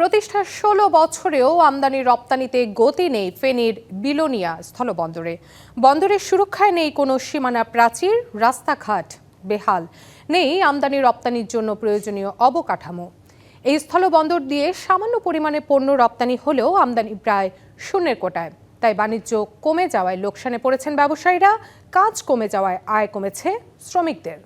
প্রতিষ্ঠার ষোলো বছরেও আমদানি রপ্তানিতে গতি নেই ফেনীর বিলোনিয়া স্থলবন্দরে। বন্দরের সুরক্ষায় নেই কোনো সীমানা প্রাচীর, রাস্তাঘাট বেহাল, নেই আমদানি রপ্তানির জন্য প্রয়োজনীয় অবকাঠামো। এই স্থলবন্দর দিয়ে সামান্য পরিমাণে পণ্য রপ্তানি হলেও আমদানি প্রায় শূন্যের কোটায়। তাই বাণিজ্য কমে যাওয়ায় লোকসানে পড়েছেন ব্যবসায়ীরা, কাজ কমে যাওয়ায় আয় কমেছে শ্রমিকদের।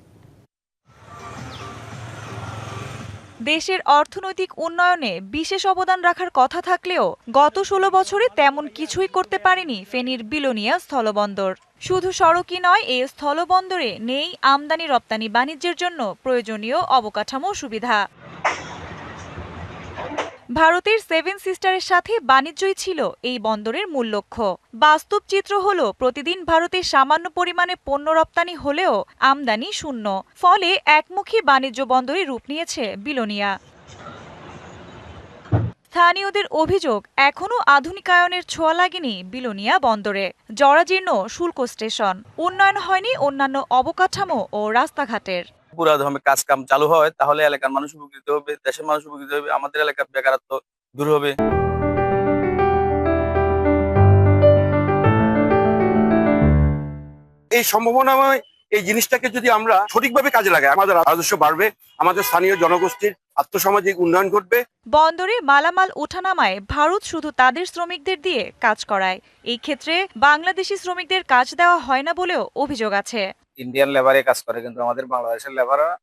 দেশের অর্থনৈতিক উন্নয়নে বিশেষ অবদান রাখার কথা থাকলেও গত ষোলো বছরে তেমন কিছুই করতে পারেনি ফেনীর বিলোনিয়া স্থলবন্দর। শুধু সড়কই নয়, এ স্থলবন্দরে নেই আমদানি রপ্তানি বাণিজ্যের জন্য প্রয়োজনীয় অবকাঠামো সুবিধা। ভারতের সেভেন সিস্টারের সাথে বাণিজ্যই ছিল এই বন্দরের মূল লক্ষ্য। বাস্তব চিত্র হল, প্রতিদিন ভারতে সামান্য পরিমাণে পণ্য রপ্তানি হলেও আমদানি শূন্য। ফলে একমুখী বাণিজ্য বন্দরে রূপ নিয়েছে বিলোনিয়া। স্থানীয়দের অভিযোগ এখনও আধুনিকায়নের ছোঁয়া লাগেনি বিলোনিয়া বন্দরে। জরাজীর্ণ শুল্ক স্টেশন। উন্নয়ন হয়নি অন্যান্য অবকাঠামো ও রাস্তাঘাটের। পুরাদমে কাজ কাম চালু হয় তাহলে এলাকার মানুষ উপকৃত হবে দেশের মানুষ উপকৃত হবে আমাদের এলাকার বেকারত্ব দূর হবে। এই সম্ভাবনাময় এই জিনিসটাকে যদি আমরা সঠিকভাবে কাজে লাগাই আমাদের রাজস্ব বাড়বে আমাদের স্থানীয় জনগোষ্ঠীর আর্থসামাজিক উন্নয়ন ঘটবে। বন্দরে মালামাল ওঠানামায় ভারত শুধু তাদের শ্রমিকদের দিয়ে কাজ করায়। এই ক্ষেত্রে বাংলাদেশি শ্রমিকদের কাজ দেওয়া হয় না বলেও অভিযোগ আছে। ইন্ডিয়ান লেবারে কাজ করে, কিন্তু আমাদের বাংলাদেশের লেবাররা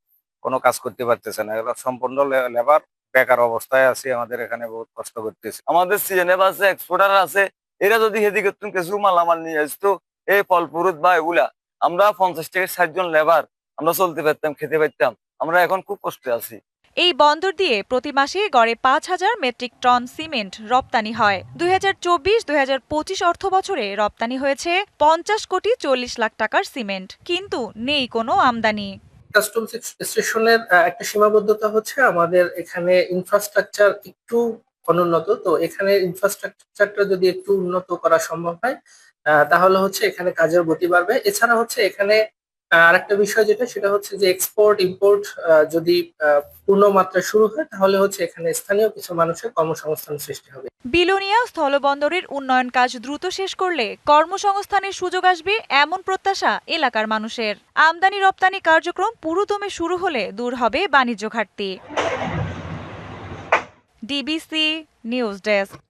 কোনো কাজ করতে পারতেছে না। এগুলো সম্পূর্ণ লেবার বেকার অবস্থায় আছে, আমাদের এখানে বহুত কষ্ট করতেছে। আমাদের সিজনে আছে এক্সপোর্টার আছে, এরা যদি তুমি কিছু মালামাল নিয়ে আসতো এই ফল ফুরুত বা এগুলা, আমরা পঞ্চাশ থেকে ষাট জন লেবার আমরা চলতে পারতাম, খেতে পারতাম, আমরা এখন খুব কষ্টে আছি। এই বন্দর দিয়ে প্রতি মাসে গড়ে পাঁচ হাজার মেট্রিক টন সিমেন্ট রপ্তানি হয়। দুই হাজার চব্বিশ, দুই হাজার পঁচিশ অর্থ বছরে রপ্তানি হয়েছে পঞ্চাশ কোটি চল্লিশ লাখ টাকার সিমেন্ট, কিন্তু নেই কোনো আমদানি। কাস্টমস স্টেশনের একটা সীমাবদ্ধতা হচ্ছে আমাদের এখানে ইনফ্রাস্ট্রাকচার একটু অনুন্নত, তো এখানে ইনফ্রাস্ট্রাকচারটা যদি একটু উন্নত করা সম্ভব হয় তাহলে হচ্ছে এখানে কাজের গতি বাড়বে। এছাড়া হচ্ছে এখানে আহ, আরেকটা বিষয় যেটা সেটা হচ্ছে যে এক্সপোর্ট ইম্পোর্ট যদি পূর্ণ মাত্রা শুরু হয় তাহলে হচ্ছে এখানে স্থানীয় কিছু মানুষের কর্মসংস্থান সৃষ্টি হবে। বিলোনিয়া স্থলবন্দরের উন্নয়ন কাজ দ্রুত শেষ করলে কর্মসংস্থানের সুযোগ আসবে এমন প্রত্যাশা এলাকার মানুষের। আমদানি রপ্তানি কার্যক্রম পুরোদমে শুরু হলে দূর হবে বাণিজ্য ঘাটতি। DBC news desk.